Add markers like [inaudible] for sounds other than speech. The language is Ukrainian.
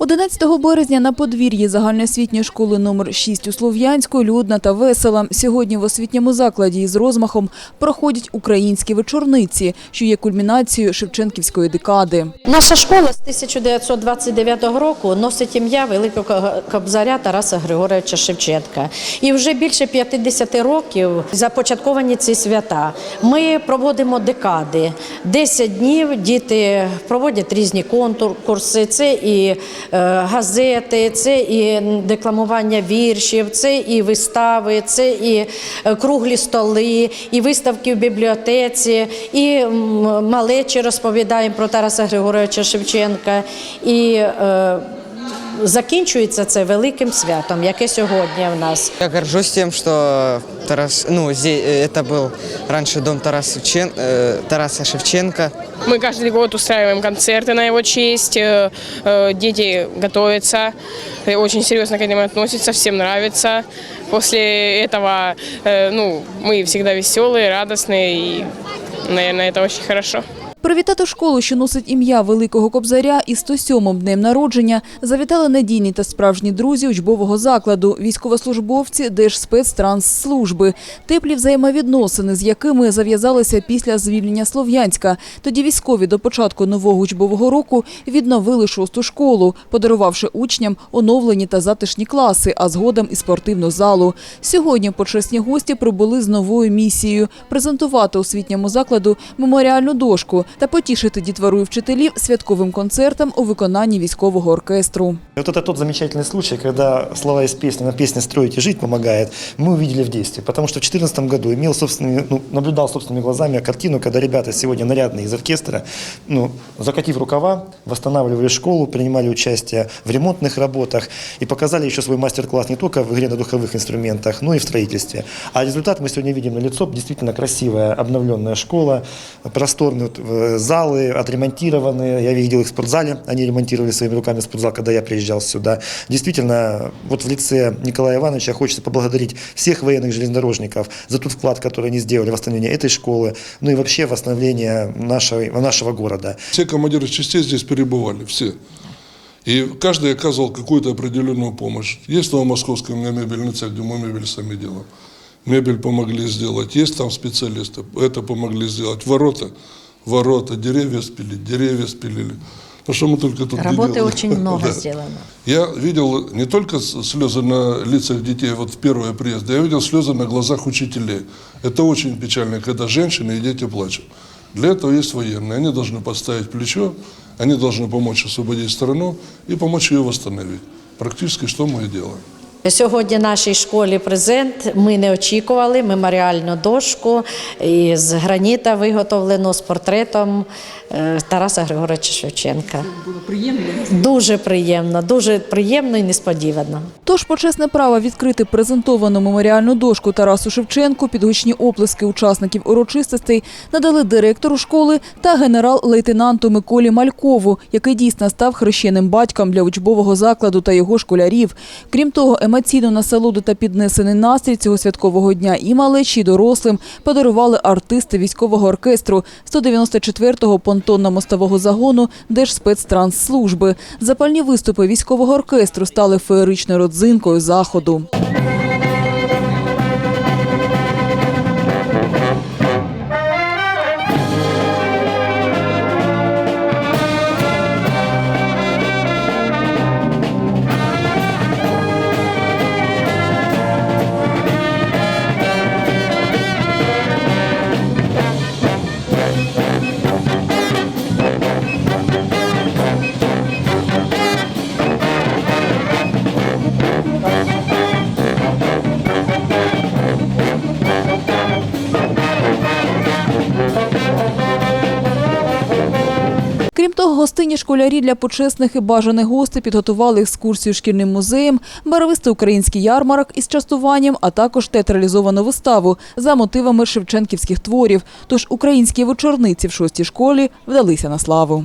11 березня на подвір'ї загальноосвітньої школи номер 6 у Слов'янську людна та весела. Сьогодні в освітньому закладі із розмахом проходять українські вечорниці, що є кульмінацією Шевченківської декади. Наша школа з 1929 року носить ім'я великого кобзаря Тараса Григоровича Шевченка. І вже більше 50 років започатковані ці свята. Ми проводимо декади. 10 днів діти проводять різні конкурси. Це і газети, це і декламування віршів, це і вистави, це і е, круглі столи, і виставки в бібліотеці, і малечі розповідаємо про Тараса Григоровича Шевченка. І е, закінчується це великим святом, яке сьогодні в нас. Я горжусь тем, что Тарас, ну, здесь, это был раньше дом Тарас Шевчен- э, Тараса Шевченко. Мы каждый год устраиваем концерты на его честь. э, э, Дети готовятся, э, очень серьезно к этим относятся, всем нравится. После этого э, ну, мы всегда веселые, радостные, и, наверное, это очень хорошо. Привітати школу, що носить ім'я Великого Кобзаря із 107-м днем народження, завітали надійні та справжні друзі учбового закладу, військовослужбовці Держспецтрансслужби, теплі взаємовідносини, з якими зав'язалися після звільнення Слов'янська. Тоді військові до початку нового учбового року відновили шосту школу, подарувавши учням оновлені та затишні класи, а згодом і спортивну залу. Сьогодні почесні гості прибули з новою місією – презентувати освітньому закладу меморіальну дошку та потішити дітвору і вчителів святковим концертом у виконанні військового оркестру. И Вот это тот замечательный случай, когда слова из песни на песне «Строить и жить» помогает, мы увидели в действии. Потому что в 2014 году имел собственными, ну, наблюдал собственными глазами картину, когда ребята сегодня нарядные из оркестра, ну, закатив рукава, восстанавливали школу, принимали участие в ремонтных работах и показали еще свой мастер-класс не только в игре на духовых инструментах, но и в строительстве. А результат мы сегодня видим на лицо. Действительно красивая обновленная школа, просторные вот, э, залы, отремонтированные. Я видел их в спортзале, они ремонтировали своими руками спортзал, когда я приезжал сюда. Действительно, вот в лице Николая Ивановича хочется поблагодарить всех военных железнодорожников за тот вклад, который они сделали в восстановление этой школы, ну и вообще в восстановление нашего, нашего города. Все командиры частей здесь перебывали, все. И каждый оказывал какую-то определенную помощь. Есть в Новомосковском у меня мебельный цех, где мы мебель сами делаем. Мебель помогли сделать. Есть там специалисты, это помогли сделать. Ворота, ворота, деревья спилить, деревья спилили. Ну что мы только тут Работы делали. очень [laughs] много Да. сделано. Я видел не только слезы на лицах детей вот в первый приезд, я видел слезы на глазах учителей. Это очень печально, когда женщины и дети плачут. Для этого есть военные. Они должны подставить плечо, они должны помочь освободить страну и помочь ее восстановить. Практически что мы и делаем. Сьогодні нашій школі презент. Ми не очікували меморіальну дошку із граніта виготовлену з портретом е, Тараса Григоровича Шевченка. Було приємно? Дуже приємно, дуже приємно і несподівано. Тож почесне право відкрити презентовану меморіальну дошку Тарасу Шевченку під гучні оплески учасників урочистостей надали директору школи та генерал-лейтенанту Миколі Малькову, який дійсно став хрещеним батьком для учбового закладу та його школярів. Крім того, емоційну насолоду та піднесений настрій цього святкового дня і малечі, і дорослим подарували артисти військового оркестру 194-го понтонно-мостового загону Держспецтрансслужби. Запальні виступи військового оркестру стали феєричною родзинкою заходу. Крім того, гостинні школярі для почесних і бажаних гостей підготували екскурсію шкільним музеєм, барвистий український ярмарок із частуванням, а також театралізовану виставу за мотивами шевченківських творів. Тож українські вечорниці в шостій школі вдалися на славу.